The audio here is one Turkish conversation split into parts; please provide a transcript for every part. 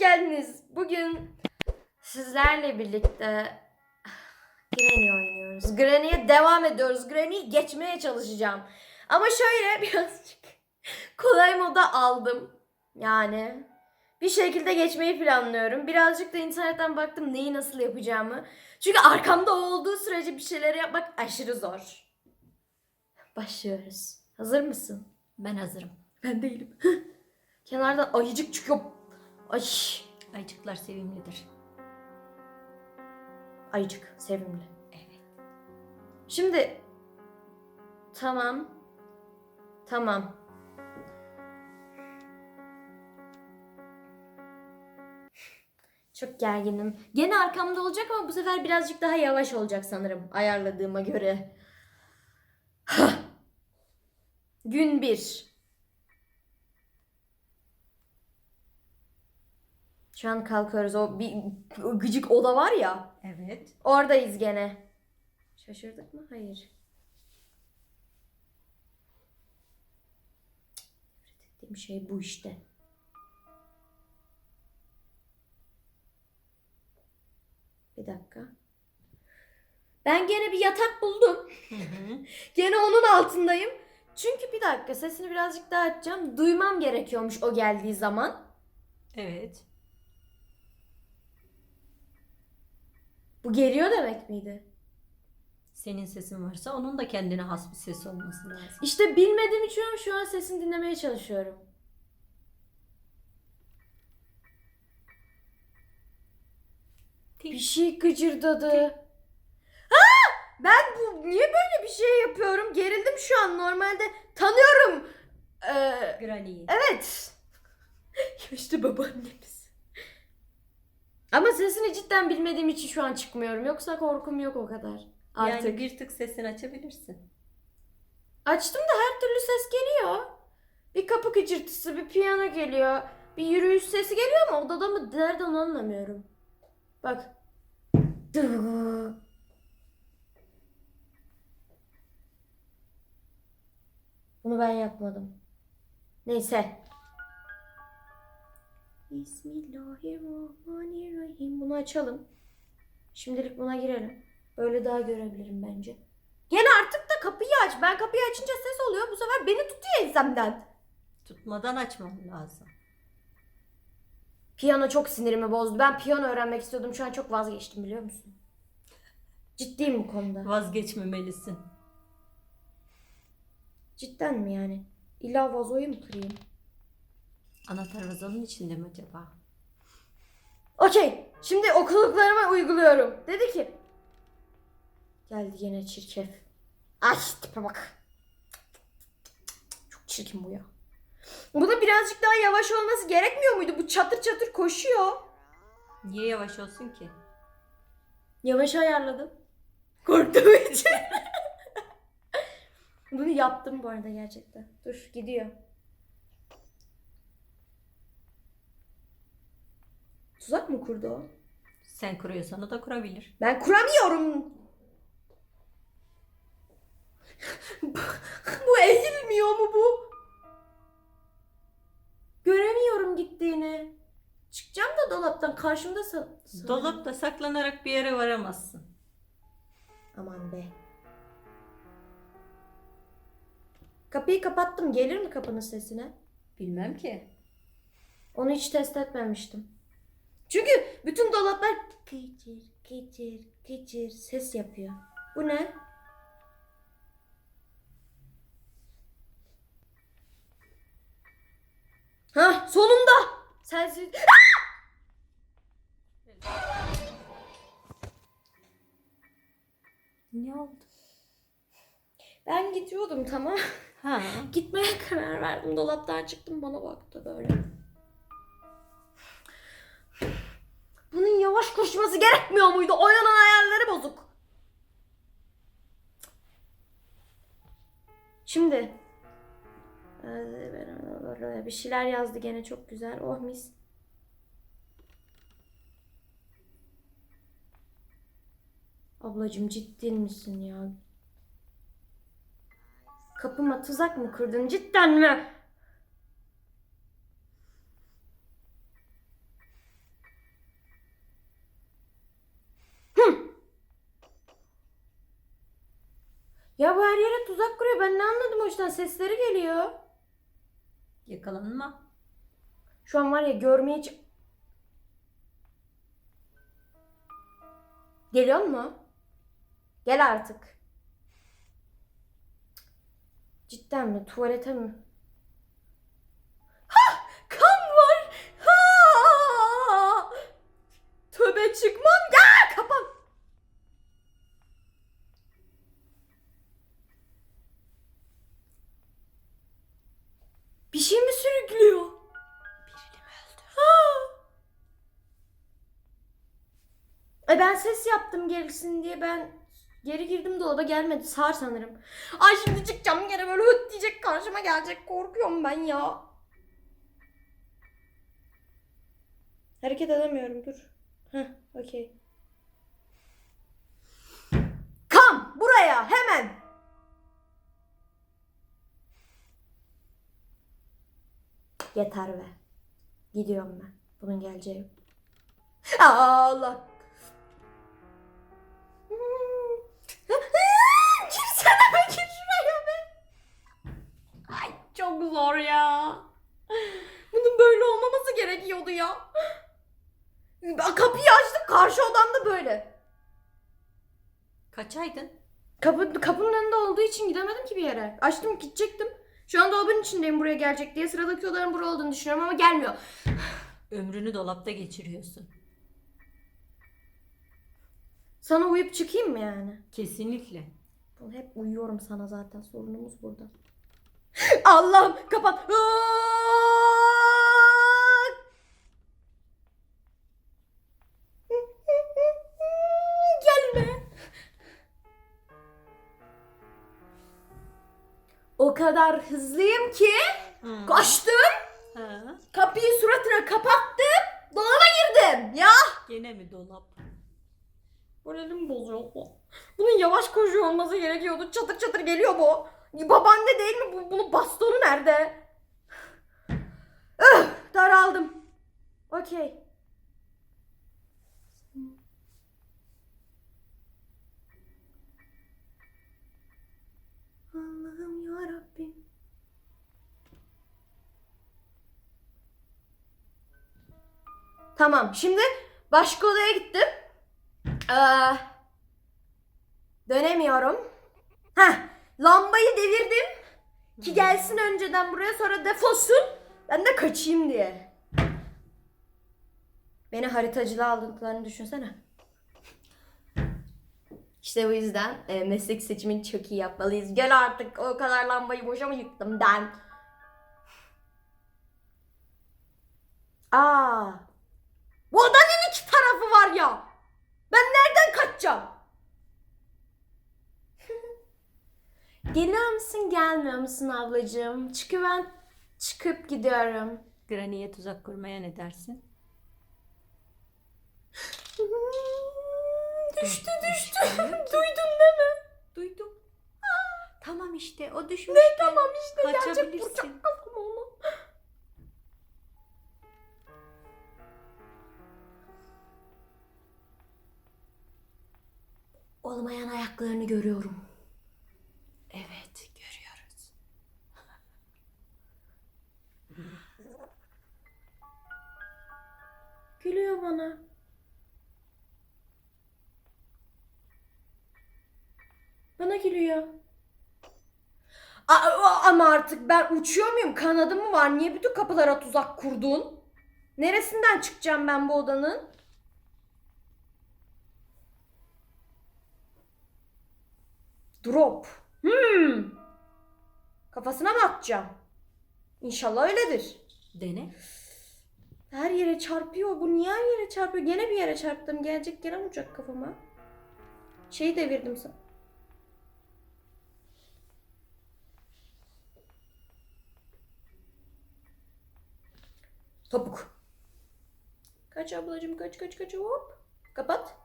geldiniz. Bugün sizlerle birlikte Granny oynuyoruz. Granny'e devam ediyoruz. Granny'yi geçmeye çalışacağım. Ama şöyle birazcık kolay moda aldım. Yani bir şekilde geçmeyi planlıyorum. Birazcık da internetten baktım neyi nasıl yapacağımı. Çünkü arkamda olduğu sürece bir şeyleri yapmak aşırı zor. Başlıyoruz. Hazır mısın? Ben hazırım. Ben değilim. Kenardan ayıcık çıkıyor. Ay. Ayıcıklar sevimlidir. Ayıcık. Sevimli. Evet. Şimdi. Tamam. Tamam. Çok gerginim. Gene arkamda olacak ama bu sefer birazcık daha yavaş olacak sanırım. Ayarladığıma göre. Gün 1. Şu an kalkıyoruz. O bir o gıcık oda var ya. Evet. Oradayız gene. Şaşırdık mı? Hayır. Nefret ettiğim şey bu işte. Bir dakika. Ben gene bir yatak buldum. Hı hı. Gene onun altındayım. Çünkü bir dakika sesini birazcık daha açacağım. Duymam gerekiyormuş o geldiği zaman. Evet. Bu geliyor demek miydi? Senin sesin varsa onun da kendine has bir sesi olması lazım. İşte bilmediğim için şu an sesini dinlemeye çalışıyorum. Bir şey gıcırdadı. Aa! Ben bu niye böyle bir şey yapıyorum? Gerildim şu an. Normalde tanıyorum. Ee, Granny. evet. işte babaannemiz. Ama sesini cidden bilmediğim için şu an çıkmıyorum. Yoksa korkum yok o kadar. Artık. Yani bir tık sesini açabilirsin. Açtım da her türlü ses geliyor. Bir kapı gıcırtısı, bir piyano geliyor. Bir yürüyüş sesi geliyor ama odada mı nereden anlamıyorum. Bak. Bunu ben yapmadım. Neyse. Bismillahirrahmanirrahim. Bunu açalım. Şimdilik buna girelim. Böyle daha görebilirim bence. Gene artık da kapıyı aç. Ben kapıyı açınca ses oluyor. Bu sefer beni tutuyor ensemden. Tutmadan açmam lazım. Piyano çok sinirimi bozdu. Ben piyano öğrenmek istiyordum. Şu an çok vazgeçtim biliyor musun? Ciddiyim bu konuda. Vazgeçmemelisin. Cidden mi yani? İlla vazoyu mu kırayım? Anahtar vazonun içinde mi acaba? Okey. Şimdi okuluklarıma uyguluyorum. Dedi ki. Geldi yine çirkef. Ay tipe bak. Çok çirkin bu ya. Bu da birazcık daha yavaş olması gerekmiyor muydu? Bu çatır çatır koşuyor. Niye yavaş olsun ki? Yavaş ayarladım. Korktuğum için. Bunu yaptım bu arada gerçekten. Dur gidiyor. Tuzak mı kurdu o? Sen kuruyorsan o da kurabilir. Ben kuramıyorum. bu eğilmiyor mu bu? Göremiyorum gittiğini. Çıkacağım da dolaptan karşımda sa- sa- Dolapta saklanarak bir yere varamazsın. Aman be. Kapıyı kapattım. Gelir mi kapının sesine? Bilmem ki. Onu hiç test etmemiştim. Çünkü bütün dolaplar kıçır kıçır kıçır ses yapıyor. Bu ne? Ha sonunda. Sensiz. Ne oldu? Ben gidiyordum tamam. Ha. Gitmeye karar verdim. Dolaptan çıktım bana baktı böyle. Yavaş koşması gerekmiyor muydu? Oyunun ayarları bozuk. Şimdi Ee, bir şeyler yazdı gene çok güzel. Oh mis. Ablacım ciddi misin ya? Kapıma tuzak mı kurdun cidden mi? Ya bu her yere tuzak kuruyor. Ben ne anladım o yüzden sesleri geliyor. Yakalanma. Şu an var ya görmeye hiç... Geliyor mu? Gel artık. Cidden mi? Tuvalete mi? Ben ses yaptım gelsin diye ben geri girdim dolaba gelmedi sağır sanırım. Ay şimdi çıkacağım gene böyle höt diyecek karşıma gelecek korkuyorum ben ya. Hareket edemiyorum dur. Heh okey. Kam buraya hemen. Yeter be. Gidiyorum ben. Bunun geleceği. Allah. Böyle. Kaçaydın. Kapı, kapının önünde olduğu için gidemedim ki bir yere. Açtım gidecektim. Şu an dolabın içindeyim buraya gelecek diye. Sıradaki odanın burada olduğunu düşünüyorum ama gelmiyor. Ömrünü dolapta geçiriyorsun. Sana uyup çıkayım mı yani? Kesinlikle. Bunu hep uyuyorum sana zaten. Sorunumuz burada. Allah'ım kapat. Aa! Kadar hızlıyım ki Hı. kaçtım. Ha, Kapıyı suratına kapattım. Dolaba girdim. Ya. gene mi dolap? Moralim bozuyor. Bunun yavaş koşuyor olması gerekiyordu. Çatır çatır geliyor bu. Babaanne değil mi? Bu, bunun bastonu nerede? Öh, daraldım. Okey. Tamam. Şimdi başka odaya gittim. Ee, dönemiyorum. Heh, lambayı devirdim ki gelsin önceden buraya sonra defolsun. Ben de kaçayım diye. Beni haritacılığa aldıklarını düşünsene. İşte bu yüzden e, meslek seçimini çok iyi yapmalıyız. Gel artık o kadar lambayı boşa mı yıktım ben? Aa. Bu odanın iki tarafı var ya. Ben kaçacağım? Geliyor musun gelmiyor musun ablacığım? Çünkü ben çıkıp gidiyorum. Granny'e tuzak kurmaya ne dersin? düştü düştü. Duydun değil mi? Duydum. Tamam işte o düşmüş. Ne tamam işte Kaçabilirsin. vuracak Olmayan ayaklarını görüyorum. Evet görüyoruz. Gülüyor bana. Bana gülüyor. Aa, ama artık ben uçuyor muyum? Kanadım mı var? Niye bütün kapılara tuzak kurdun? Neresinden çıkacağım ben bu odanın? Drop. Hmm. Kafasına mı atacağım? İnşallah öyledir. Dene. Her yere çarpıyor. Bu niye her yere çarpıyor? Gene bir yere çarptım. Gelecek gene vuracak kafama. Şeyi devirdim sen. Topuk. Kaç ablacığım kaç kaç kaç hop. Kapat.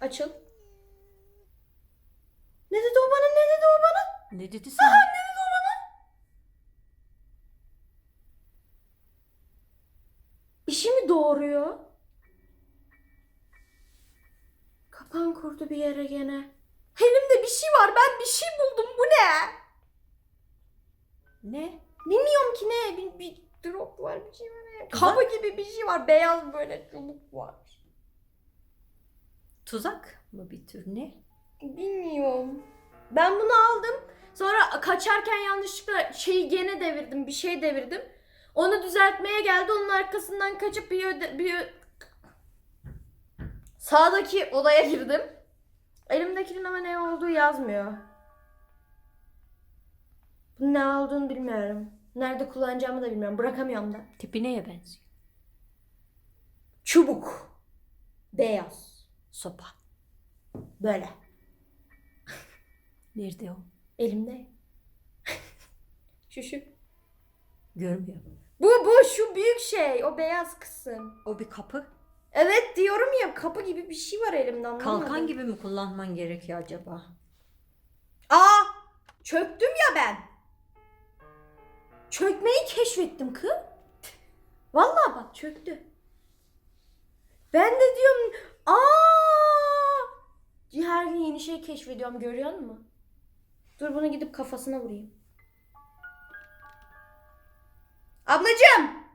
Açıl. Ne dedi o bana ne dedi o bana? Ne dedi sana? Ne dedi o bana? İşi mi doğuruyor? Kapan kurdu bir yere gene. Elimde bir şey var. Ben bir şey buldum. Bu ne? Ne? Bilmiyorum ki ne. Bir, bir drop var. Bir şey var. Kabı gibi bir şey var. Beyaz böyle çubuk var. Tuzak mı bir tür ne? Bilmiyorum. Ben bunu aldım. Sonra kaçarken yanlışlıkla şeyi gene devirdim. Bir şey devirdim. Onu düzeltmeye geldi. Onun arkasından kaçıp bir, öde- bir ö- sağdaki odaya girdim. Elimdekinin ama ne olduğu yazmıyor. Bunun ne olduğunu bilmiyorum. Nerede kullanacağımı da bilmiyorum. Bırakamıyorum da. Tipi neye benziyor? Çubuk. Beyaz. Sopa. Böyle. Nerede o? Elimde. şu şu. Görmüyorum. Bu bu şu büyük şey. O beyaz kısım. O bir kapı. Evet diyorum ya kapı gibi bir şey var elimde anlamadım. Kalkan gibi mi kullanman gerekiyor acaba? Aa! Çöktüm ya ben. Çökmeyi keşfettim kız. Vallahi bak çöktü. Ben de diyorum aa! Her gün yeni şey keşfediyorum görüyor musun? Dur bunu gidip kafasına vurayım. Ablacığım!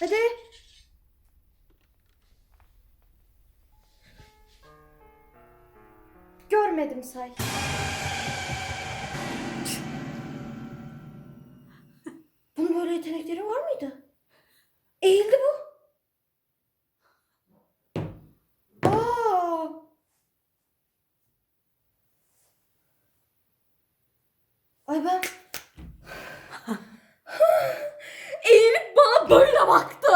Hadi. Görmedim say. Bunun böyle yetenekleri var mıydı? Eğildi bu. Aa! Ay ben... Eğilip bana böyle baktı.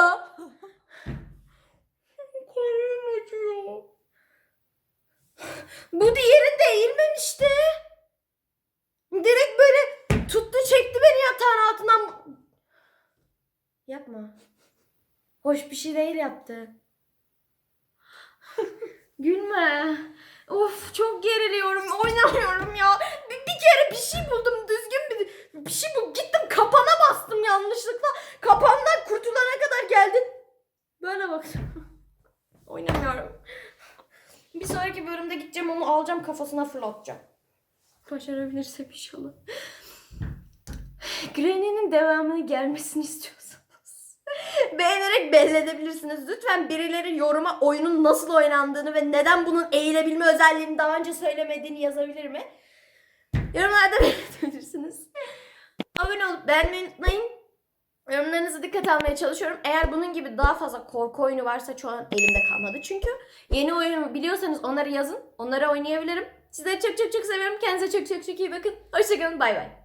Kolum acıyor. Bu diğerinde eğilmemişti. Direkt böyle tuttu çekti beni yatağın altından. Yapma. Hoş bir şey değil yaptı. Gülme. Of çok geriliyorum. Oynamıyorum ya. Bir, bir kere bir şey buldum. Düzgün bir, bir şey bul. Gittim kapana bastım yanlışlıkla. Kapandan kurtulana kadar geldin. Böyle baktım. Oynamıyorum. Bir sonraki bölümde gideceğim onu alacağım kafasına fırlatacağım. Başarabilirsem inşallah. Granny'nin devamını gelmesini istiyorsanız beğenerek belli edebilirsiniz. Lütfen birileri yoruma oyunun nasıl oynandığını ve neden bunun eğilebilme özelliğini daha önce söylemediğini yazabilir mi? Yorumlarda belirtebilirsiniz. Abone olup beğenmeyi unutmayın. Yorumlarınızı dikkate almaya çalışıyorum. Eğer bunun gibi daha fazla korku oyunu varsa şu an elimde kalmadı. Çünkü yeni oyunu biliyorsanız onları yazın. Onları oynayabilirim. Sizleri çok çok çok seviyorum. Kendinize çok çok çok iyi bakın. Hoşçakalın. Bay bay.